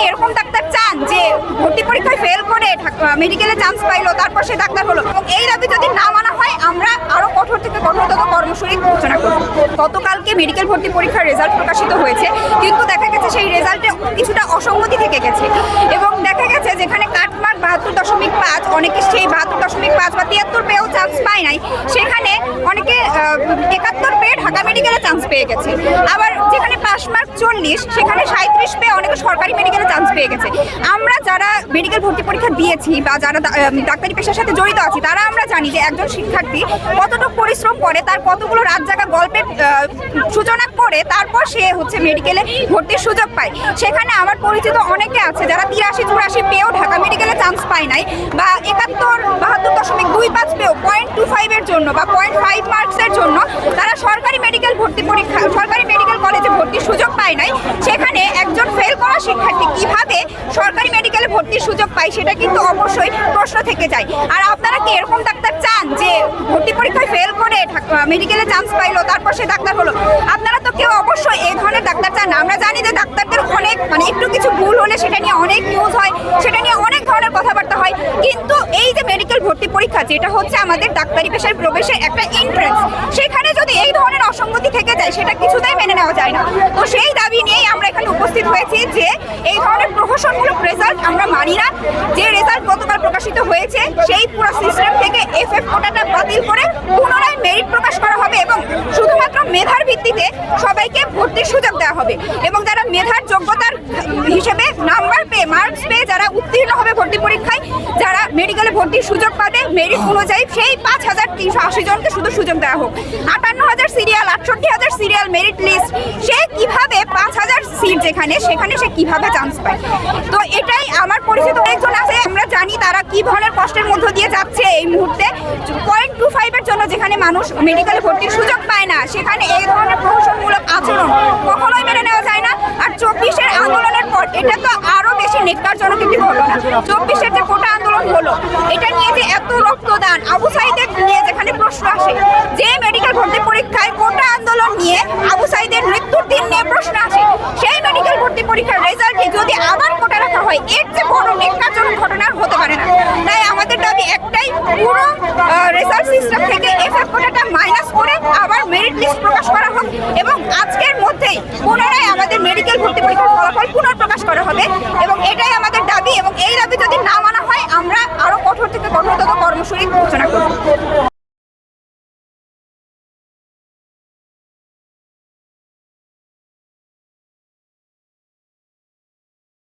কি এরকম ডাক্তার চান যে ভর্তি পরীক্ষায় ফেল করে মেডিকেলে চান্স পাইলো, তারপর সে ডাক্তার হলো। এবং এই দাবি যদি না মানা হয়, আমরা আরও কঠোর থেকে কঠোরতর কর্মসূচি ঘোষণা করব। গতকালকে মেডিকেল ভর্তি পরীক্ষার রেজাল্ট প্রকাশিত হয়েছে, কিন্তু দেখা গেছে সেই রেজাল্টে কিছুটা অসঙ্গতি থেকে গেছে। এবং দেখা গেছে যেখানে কাটমার্ক বাহাত্তর দশমিক পাঁচ অনেকে সেই বাহাত্তর দশমিক পাঁচ বা তিয়াত্তর পেয়েও চান্স পায় নাই সেখানে অনেকে একাত্তর পেয়ে ঢাকা মেডিকেলে চান্স পেয়ে গেছে। আবার যেখানে পাস মার্ক চল্লিশ সেখানে সাঁত্রিশ পেয়ে অনেকে সরকারি মেডিকেলে চান্স পেয়ে গেছে। আমরা যারা মেডিকেল ভর্তি পরীক্ষা দিয়েছি বা যারা ডাক্তারি পেশার সাথে জড়িত আছি তারা আমরা জানি যে একজন শিক্ষার্থী কতটুকু পরিশ্রম করে তার কতগুলো রাত জাগা গল্পের আহ, সূচনা করে তারপর সে হচ্ছে মেডিকেলে ভর্তির সুযোগ পায়। সেখানে আমার পরিচিত অনেকে আছে যারা তিরাশি চুরাশি পেয়েও ঢাকা মেডিকেলে চান্স পায় নাই বা একাত্তর বাহাত্তর দশমিক পেয়েও পয়েন্ট টু ফাইভের জন্য বা পয়েন্ট ফাইভ মার্কসের জন্য তারা সরকারি মেডিকেল ভর্তি পরীক্ষা, সরকারি মেডিকেল কলেজে ভর্তির সুযোগ পায় নাই। সেখানে একজন ফেল করা শিক্ষার্থী কীভাবে সরকারি মেডিকেলে ভর্তির সুযোগ পায় সেটা কিন্তু অবশ্যই প্রশ্ন থেকে যায়। আর আপনারা কি এরকম ডাক্তার চান যে ভর্তি পরীক্ষায় ফেল করে মেডিকেলে চান্স পাইলো, তারপর সে ডাক্তার হলো? আপনারা তো কেউ অবশ্যই এই ধরনের ডাক্তার চান আমরা জানি যে ডাক্তারদের অনেক মানে একটু কিছু ভুল হলে সেটা নিয়ে অনেক নিউজ হয়, সেটা নিয়ে অনেক ধরনের কথাবার্তা হয়। কিন্তু এই যে মেডিকেল ভর্তি পরীক্ষা, যেটা হচ্ছে আমাদের ডাক্তারি পেশায় প্রবেশের একটা এন্ট্রেন্স সেখানে যদি এই ধরনের অসঙ্গতি থেকে যায়, সেটা কিছুতেই মেনে নেওয়া যায় না। তো সেই দাবি নিয়েই আমরা এখানে উপস্থিত হয়েছি যে এই ধরনের প্রহসনমূলক রেজাল্ট আমরা মানি না। যে রেজাল্ট গতকাল প্রকাশিত হয়েছে, সেই পুরো সিস্টেম থেকে এফ এফ কোটাটা বাতিল করে পুনরায় মেরিট প্রকাশ করা হবে এবং শুধুমাত্র মেধার ভিত্তিতে সবাইকে ভর্তির সুযোগ দেওয়া হবে। এবং যারা মেধার যোগ্যতার হিসেবে নাম্বার পেয়ে মার্কস পেয়ে, যারা উত্তীর্ণ হবে ভর্তি পরীক্ষায় মেডিকেলে ভর্তির সুযোগ পাবে মেরিট অনুযায়ী সেই পাঁচ হাজার তিনশো আশি জনকে শুধু সুযোগ দেওয়া হোক। আটান্ন হাজার সিরিয়াল আটষট্টি হাজার সিরিয়াল মেরিট লিস্ট সে কীভাবে পাঁচ হাজার সিট যেখানে সেখানে সে কীভাবে চান্স পায়? তো এটাই আমার পরিচিত অনেকজন আছে আমরা জানি তারা কি ধরনের কষ্টের মধ্য দিয়ে যাচ্ছে এই মুহূর্তে। পয়েন্ট টু ফাইভের জন্য যেখানে মানুষ মেডিকেলে ভর্তির সুযোগ পায় না সেখানে এই ধরনের প্রহসনমূলক আচরণ কখনোই মেনে নেওয়া যায় না। আর চব্বিশের আন্দোলনের পর এটা তো নেককারজনক একটি ঘটনা চব্বিশের যে কোটা আন্দোলন হলো, এটা নিয়ে যে এত রক্তদান, আবু সাইদের নিয়ে যেখানে প্রশ্ন আসে, যে মেডিকেল ভর্তি পরীক্ষায় কোটা আন্দোলন নিয়ে আবু সাইদের মৃত্যুর দিন নিয়ে প্রশ্ন আসে, সেই মেডিকেল ভর্তি পরীক্ষার রেজাল্টে যদি আবার কোটা রাখা হয়, এর যে বড় নেককারজনক ঘটনা হতে পারে না। তাই আমাদের দাবি একটাই, পুরো রেজাল্ট সিস্টেম থেকে এফএফ কোটাটা মাইনাস করে আবার মেরিট লিস্ট প্রকাশ করা হোক এবং আজকের মধ্যেই পুনরায় আমাদের মেডিকেল ভর্তি পরীক্ষার ফলাফল পুনর্প্রকাশ করা হবে এবং এটাই আমাদের দাবি এবং এই দাবি যদি না মানা হয় আমরা আরও কঠোর থেকে কঠোরতর কর্মসূচি ঘোষণা করব।